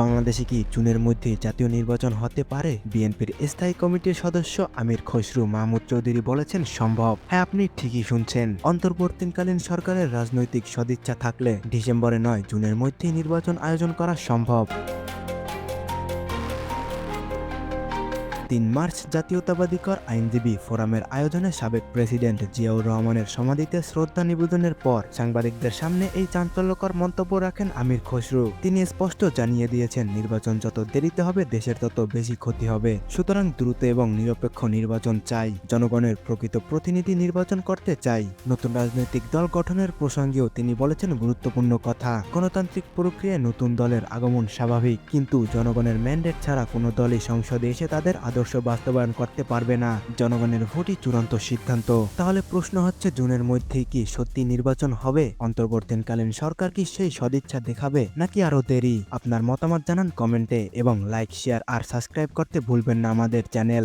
বাংলাদেশে কি জুনের মধ্যে জাতীয় নির্বাচন হতে পারে? বিএনপির স্থায়ী কমিটির সদস্য আমির খসরু মাহমুদ চৌধুরী বলেছেন সম্ভব। হ্যাঁ আপনি ঠিকই শুনছেন। অন্তর্বর্তীকালীন সরকারের রাজনৈতিক সদিচ্ছা থাকলে ডিসেম্বরে নয়, জুনের মধ্যেই নির্বাচন আয়োজন করা সম্ভব। তিন মার্চ জাতীয়তাবাদী কর আইনজীবী ফোরামের আয়োজনে সাবেক প্রেসিডেন্ট জিয়াউর রহমানের সমাধিতে শ্রদ্ধা নিবেদনের পর সাংবাদিকদের সামনে এই চাঞ্চল্যকর মন্তব্য রাখেন আমির খসরু। তিনি স্পষ্ট জানিয়ে দিয়েছেন, নির্বাচন যত দেরিতে হবে, দেশের তত বেশি ক্ষতি হবে। সুতরাং দ্রুত এবং নিরপেক্ষ নির্বাচন চাই। জনগণের প্রকৃত প্রতিনিধি নির্বাচন করতে চাই। নতুন রাজনৈতিক দল গঠনের প্রসঙ্গেও তিনি বলেছেন গুরুত্বপূর্ণ কথা। গণতান্ত্রিক প্রক্রিয়ায় নতুন দলের আগমন স্বাভাবিক। কিন্তু জনগণের ম্যান্ডেট ছাড়া কোনো দলই সংসদে এসে তাদের আদর্শ বাস্তবায়ন করতে পারবে না। জনগণের ভোটই চূড়ান্ত সিদ্ধান্ত। তাহলে প্রশ্ন হচ্ছে, জুনের মধ্যেই কি সত্যি নির্বাচন হবে? অন্তর্বর্তীকালীন সরকার কি সেই সদিচ্ছা দেখাবে, নাকি আরও দেরি? আপনার মতামত জানান কমেন্টে এবং লাইক, শেয়ার আর সাবস্ক্রাইব করতে ভুলবেন না আমাদের চ্যানেল।